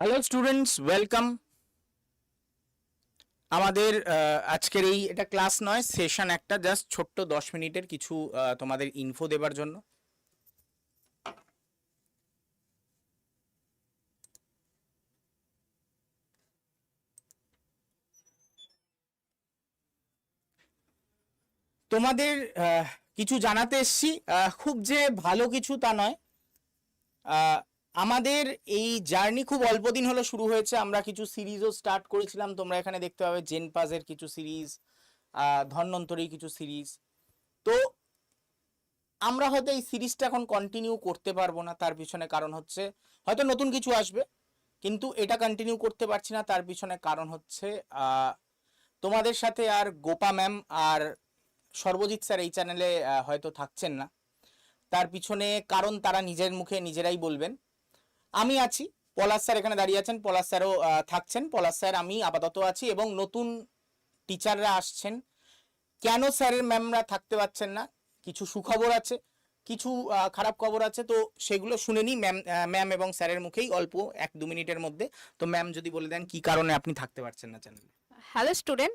Hello students welcome আমাদের আজকের এই এটা ক্লাস নয় সেশন একটা জাস্ট ছোট্ট দশ মিনিটের কিছু তোমাদের ইনফো দেবার জন্য। তোমাদের কিছু জানাতে এসছি। খুব যে ভালো কিছু তা নয়। আমাদের এই জার্নি খুব অল্প দিন হলো শুরু হয়েছে। আমরা কিছু সিরিজও স্টার্ট করেছিলাম। তোমরা এখানে দেখতে পাবে জেন পাজের কিছু সিরিজ ধন্বন্তরী কিছু সিরিজ তো আমরা হয়তো এই সিরিজটা এখন কন্টিনিউ করতে পারব না, তার পিছনে কারণ হচ্ছে, হয়তো নতুন কিছু আসবে, কিন্তু এটা কন্টিনিউ করতে পারছি না, তার পিছনে কারণ হচ্ছে তোমাদের সাথে আর গোপা ম্যাম আর সর্বজিৎ স্যার এই চ্যানেলে হয়তো থাকছেন না। তার পিছনে কারণ তারা নিজের মুখে নিজেরাই বলবেন। আমি আছি, পলাশ স্যার এখানে দাঁড়িয়ে আছেন, পলাশ স্যারও থাকছেন। পলাশ স্যার, আমি আপাতত আছি এবং নতুন টিচাররা আসছেন। কেন স্যারের ম্যামরা থাকতে পারছেন না? কিছু সুখবর আছে, কিছু খারাপ খবর আছে, তো সেগুলো শুনে নিই। ম্যাম ম্যাম এবং স্যারের মুখেই অল্প এক দু মিনিটের মধ্যে। তো ম্যাম যদি বলে দেন কি কারণে আপনি থাকতে পারছেন না চ্যানেলে? হ্যালো স্টুডেন্ট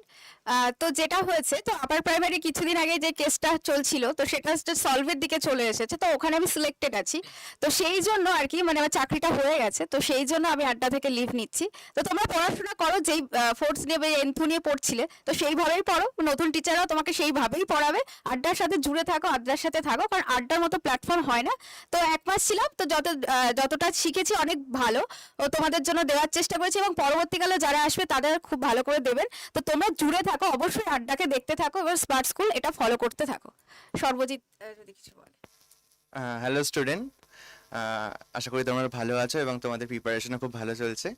তো যেটা হয়েছে, তো আপার প্রাইমারি কিছুদিন আগে যে কেসটা চলছিল, তো সেটা হচ্ছে সলভের দিকে চলে এসেছে, তো ওখানে আমি সিলেক্টেড আছি। তো সেই জন্য আর কি মানে আমার চাকরিটা হয়ে গেছে, তো সেই জন্য আমি আড্ডা থেকে লিভ নিচ্ছি। তো তোমরা পড়াশোনা করো, যেই ফোর্স নিয়ে বা এনথু নিয়ে পড়ছিলে, তো সেইভাবেই পড়ো। নতুন টিচাররাও তোমাকে সেইভাবেই পড়াবে। আড্ডার সাথে জুড়ে থাকো, আড্ডার সাথে থাকো, কারণ আড্ডার মতো প্ল্যাটফর্ম হয় না। তো এক মাস ছিলাম, তো যত যতটা শিখেছি অনেক ভালো। ও তোমাদের জন্য দেওয়ার চেষ্টা করেছি এবং পরবর্তীকালে যারা আসবে, তাদের খুব ভালো করে দেবেন তো তোমরা জুড়ে থাকো, অবশ্যই আড্ডাকে দেখতে থাকো এবং স্মার্ট স্কুল এটা ফলো করতে থাকো। সর্বজিৎ যদি কিছু বলে। হ্যালো স্টুডেন্ট আশা করি তোমরা ভালো আছো এবং তোমাদের প্রিপারেশনও খুব ভালো চলছে।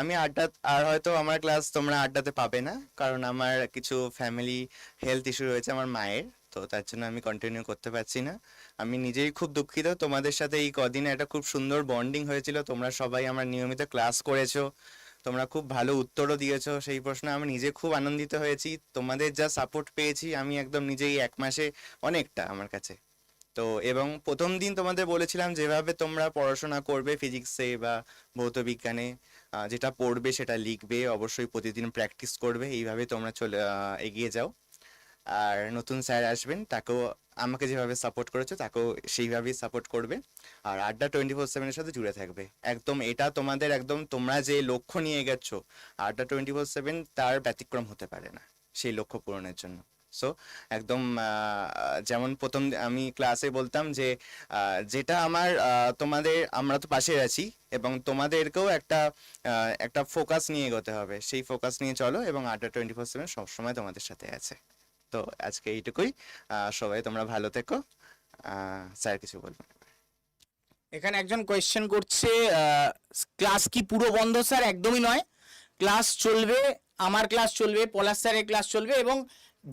আমি আড্ডা, আর হয়তো আমার ক্লাস তোমরা আড্ডাতে পাবে না, কারণ আমার কিছু ফ্যামিলি হেলথ ইস্যু রয়েছে আমার মায়ের, তো তার জন্য আমি কন্টিনিউ করতে পারছি না। আমি নিজেই খুব দুঃখিত, তোমাদের সাথে এই কদিনে একটা খুব সুন্দর বন্ডিং হয়েছিল, তোমরা সবাই আমার নিয়মিত ক্লাস করেছ। তোমরা খুব ভালো উত্তরও দিয়েছ সেই প্রশ্নে। আমি নিজে খুব আনন্দিত হয়েছি। তোমাদের যা সাপোর্ট পেয়েছি, আমি একদম নিজেই এক মাসে অনেকটা আমার কাছে। তো এবং প্রথম দিন তোমাদের বলেছিলাম যেভাবে তোমরা পড়াশোনা করবে ফিজিক্সে বা ভৌত বিজ্ঞানে যেটা পড়বে সেটা লিখবে, অবশ্যই প্রতিদিন প্র্যাকটিস করবে। এইভাবে তোমরা চলে এগিয়ে যাও। আর নতুন স্যার আসবেন, তাকেও, আমাকে যেভাবে সাপোর্ট করেছ, তাকেও সেইভাবেই সাপোর্ট করবে। আর আড্ডা টোয়েন্টি ফোর সেভেনের সাথে জুড়ে থাকবে। একদম এটা তোমাদের, একদম তোমরা যে লক্ষ্য নিয়ে গেছো, আড্ডা টোয়েন্টি ফোর সেভেন তার ব্যতিক্রম হতে পারে না, সেই লক্ষ্য পূরণের জন্য। সো একদম যেমন প্রথম আমি ক্লাসে বলতাম যে যেটা আমার তোমাদের, আমরা তো পাশে আছি, এবং তোমাদেরকেও একটা একটা ফোকাস নিয়ে এগোতে হবে। সেই ফোকাস নিয়ে চলো এবং আড্ডা টোয়েন্টি ফোর সেভেন সবসময় তোমাদের সাথে আছে। তো আজকে এইটুকুই। সবাই তোমরা ভালো থেকো। স্যার কিছু বলবেন? এখানে একজন কোয়েশ্চেন করছে ক্লাস কি পুরো বন্ধ স্যার? একদমই নয়। ক্লাস চলবে, আমার ক্লাস চলবে, পলাশ স্যারের ক্লাস চলবে এবং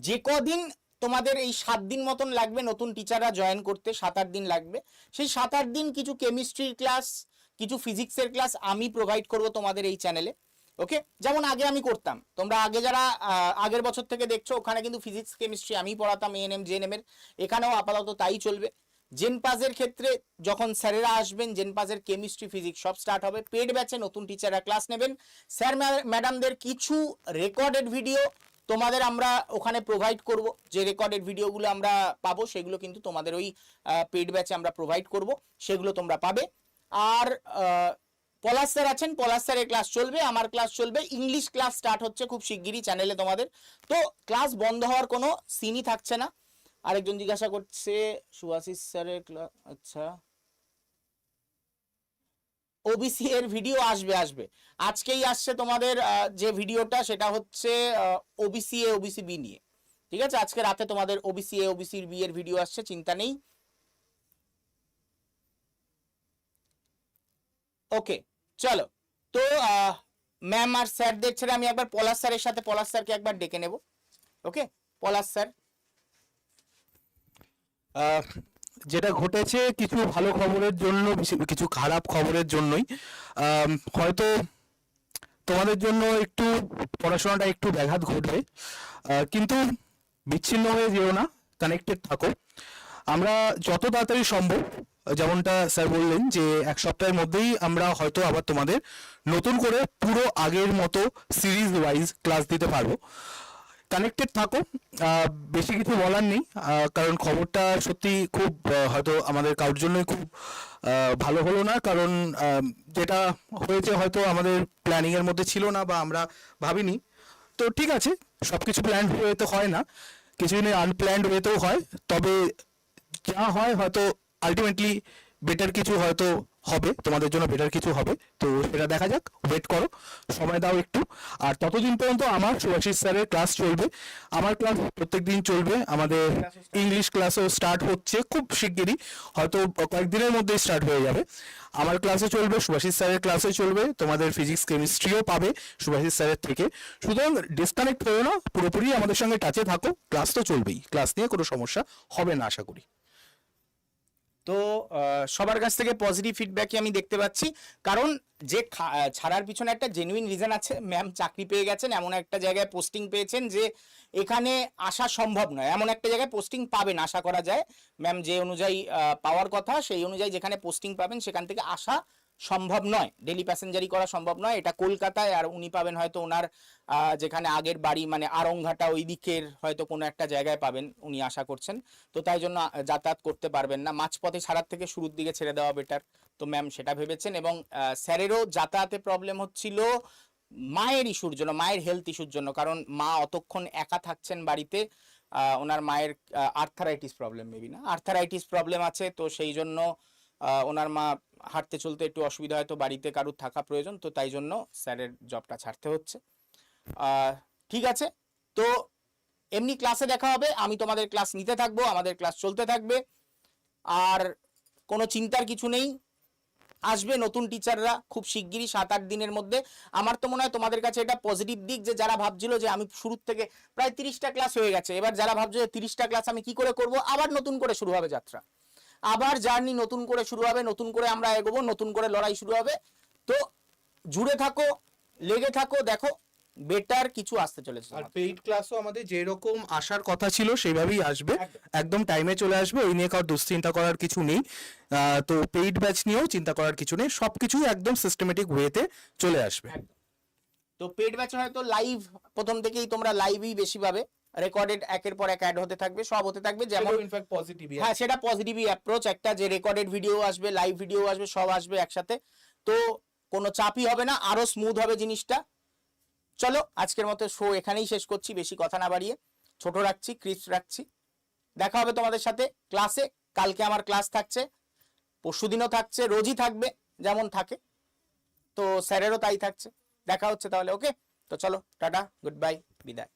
যে কদিন তোমাদের এই সাত দিন মতন লাগবে নতুন টিচাররা জয়েন করতে, সাত আট দিন লাগবে। সেই সাত আট দিন কিছু কেমিস্ট্রির ক্লাস কিছু ফিজিক্সের ক্লাস আমি প্রোভাইড করব তোমাদের এই চ্যানেলে ওকে যেমন আগে আমি করতাম। তোমরা আগে যারা আগের বছর থেকে দেখছ, ওখানে কিন্তু ফিজিক্স কেমিস্ট্রি আমি পড়াতাম এএনএম জেএনএম এর। এখানেও আপাতত তাই চলবে। জেনপাজের ক্ষেত্রে যখন স্যারেরা আসবেন জেনপাজের কেমিস্ট্রি ফিজিক্স সব স্টার্ট হবে। পেড ব্যাচে নতুন টিচাররা ক্লাস নেবেন। স্যার ম্যাডামদের কিছু রেকর্ডেড ভিডিও তোমাদের আমরা ওখানে প্রোভাইড করব। যে রেকর্ডেড ভিডিওগুলো আমরা পাবো, সেগুলো কিন্তু তোমাদের ওই পেড ব্যাচে আমরা প্রোভাইড করব। সেগুলো তোমরা পাবে। আর পলাশ স্যার আছেন, পলাশ স্যারের ক্লাস চলবে, আমার ক্লাস চলবে। ইংলিশ ক্লাস স্টার্ট হচ্ছে খুব শিগগিরই চ্যানেলে তোমাদের। তো ক্লাস বন্ধ হওয়ার কোনো সিনই থাকছে না। আরেকজন জিজ্ঞাসা করছে, সুভাষিস স্যারের আচ্ছা। ওবিসি এর ভিডিও আসবে আসবে। আজকেই আসছে তোমাদের যে ভিডিওটা সেটা হচ্ছে ওবিসি এ ওবিসি বি নিয়ে। ঠিক আছে? আজকে রাতে তোমাদের ওবিসি এ ওবিসি বি এর ভিডিও আসছে, চিন্তা নেই। ওকে চলো। তো ম্যাম আর স্যারদের ছেড়ে আমি একবার পলাশ স্যারের সাথে পলাশ স্যারকে একবার ডেকে নেব। ওকে পলাশ স্যার যেটা ঘটেছে কিছু ভালো খবরের জন্য, কিছু খারাপ খবরের জন্যই। হয়তো তোমাদের জন্য একটু পড়াশোনাটা একটু ব্যাঘাত ঘটবে। কিন্তু বিচ্ছিন্ন হয়ে যেও না কানেক্টেড থাকো। আমরা যত তাড়াতাড়ি সম্ভব যেমনটা স্যার বললেন যে এক সপ্তাহের মধ্যেই আমরা হয়তো আবার তোমাদের নতুন করে পুরো আগের মতো সিরিজ ওয়াইজ ক্লাস দিতে পারব। কানেক্টেড থাকো। বেশি কিছু বলার নেই। কারণ খবরটা সত্যি খুব হয়তো আমাদের কারোর জন্যই খুব ভালো হলো না। কারণ যেটা হয়েছে হয়তো আমাদের প্ল্যানিং এর মধ্যে ছিল না বা আমরা ভাবিনি। তো ঠিক আছে, সবকিছু প্ল্যান হয়ে তো হয় না। কিছু দিনে আনপ্ল্যান্ড ওয়েতেও হয়। তবে যা হয় হয়তো আলটিমেটলি বেটার কিছু হয়তো হবে, তোমাদের জন্য বেটার কিছু হবে। তো সেটা দেখা যাক ওয়েট করো, সময় দাও একটু। আর ততদিন পর্যন্ত আমার সুভাষিস স্যারের ক্লাস চলবে। আমার ক্লাস প্রত্যেক দিন চলবে। আমাদের ইংলিশ ক্লাসও স্টার্ট হচ্ছে খুব শিগগিরই। হয়তো কয়েকদিনের মধ্যেই স্টার্ট হয়ে যাবে। আমার ক্লাসে চলবে, সুভাষিস স্যারের ক্লাসে চলবে। তোমাদের ফিজিক্স কেমিস্ট্রিও পাবে সুভাষিস স্যারের থেকে। সুতরাং ডিসকানেক্ট হয়ে না, পুরোপুরি আমাদের সঙ্গে টাচে থাকো। ক্লাস তো চলবেই। ক্লাস নিয়ে কোনো সমস্যা হবে না, আশা করি। তো সবার কাছ থেকে পজিটিভ ফিডব্যাকই আমি দেখতে পাচ্ছি। কারণ যে ছাড়ার পিছনে একটা জেনুইন রিজন আছে ম্যাম চাকরি পেয়ে গেছেন, এমন একটা জায়গায় পোস্টিং পেয়েছেন যে এখানে আসা সম্ভব নয়। এমন একটা জায়গায় পোস্টিং পাবেন, আশা করা যায়। ম্যাম যে অনুযায়ী পাওয়ার কথা, সেই অনুযায়ী যেখানে পোস্টিং পাবেন, সেখান থেকে আসা সম্ভব নয়। ডেলি প্যাসেঞ্জারি করা সম্ভব নয়। এটা কলকাতায় আর উনি পাবেন হয়তো ওনার যেখানে আগের বাড়ি মানে আরংঘাটা ওই দিকের হয়তো কোনো একটা জায়গায় পাবেন উনি আশা করছেন। তো তাই জন্য যাতায়াত করতে পারবেন না। মাঝপথে ছাড়ার থেকে শুরুর দিকে ছেড়ে দেওয়া বেটার তো ম্যাম সেটা ভেবেছেন এবং স্যারেরও যাতায়াতে প্রবলেম হচ্ছিল মায়ের ইস্যুর জন্য, মায়ের হেলথ ইস্যুর জন্য। কারণ মা অতক্ষণ একা থাকছেন বাড়িতে ওনার মায়ের আর্থারাইটিস প্রবলেম মেবি না? আর্থারাইটিস প্রবলেম আছে, তো সেই জন্য ওনার মা হাঁটতে চলতে একটু অসুবিধা হয়, তো বাড়িতে কারুর থাকা প্রয়োজন, তো তাই জন্য স্যারের জবটা ছাড়তে হচ্ছে। ঠিক আছে, তো এমনি ক্লাসে দেখা হবে, আমি তোমাদের ক্লাস নিতে থাকব, আমাদের ক্লাস চলতে থাকবে, আর কোনো চিন্তার কিছু নেই। আসবে নতুন টিচাররা খুব শিগগিরই সাত আট দিনের মধ্যে। আমার তো মনে হয় তোমাদের কাছে এটা পজিটিভ দিক যে যারা ভাবছিল যে আমি শুরুর থেকে প্রায় তিরিশটা ক্লাস হয়ে গেছে, এবার যারা ভাবছে যে তিরিশটা ক্লাস আমি কি করে করব, আবার নতুন করে শুরু হবে যাত্রা। আবার জার্নি নতুন করে শুরু হবে নতুন করে আমরা এগোবো নতুন করে লড়াই শুরু হবে। তো জুড়ে থাকো লেগে থাকো দেখো বেটার কিছু আসতে চলেছে আর পেইড ক্লাসও আমাদের যেরকম আসার কথা ছিল সেইভাবেই আসবে। একদম। টাইমে চলে আসবে ওই নিয়ে কারোর দুশ্চিন্তা করার কিছু নেই। তো পেইড ব্যাচ নিয়েও চিন্তা করার কিছু নেই সবকিছুই একদম সিস্টেমেটিক ওয়েতে চলে আসবে। তো পেড ব্যাচে হয়তো লাইভ প্রথম থেকেই তোমরা লাইভই বেশি পাবে। রেকর্ডেড একের পর এক অ্যাড হতে থাকবে সব হতে থাকবে যেমন ইনফ্যাক্ট পজিটিভ হ্যাঁ সেটা পজিটিভই অ্যাপ্রোচ একটা যে রেকর্ডেড ভিডিও আসবে লাইভ ভিডিও আসবে সব আসবে একসাথে। তো কোনো চাপই হবে না আরও স্মুথ হবে জিনিসটা। চলো আজকের মতো শো এখানেই শেষ করছি বেশি কথা না বাড়িয়ে। ছোট রাখছি ক্রিস্প রাখছি। দেখা হবে তোমাদের সাথে ক্লাসে কালকে আমার ক্লাস থাকছে পরশুদিনও থাকছে রোজই থাকবে যেমন থাকে। তো স্যারেরও তাই থাকছে। দেখা হচ্ছে তাহলে ওকে তো চলো টাটা গুড বাই বিদায়।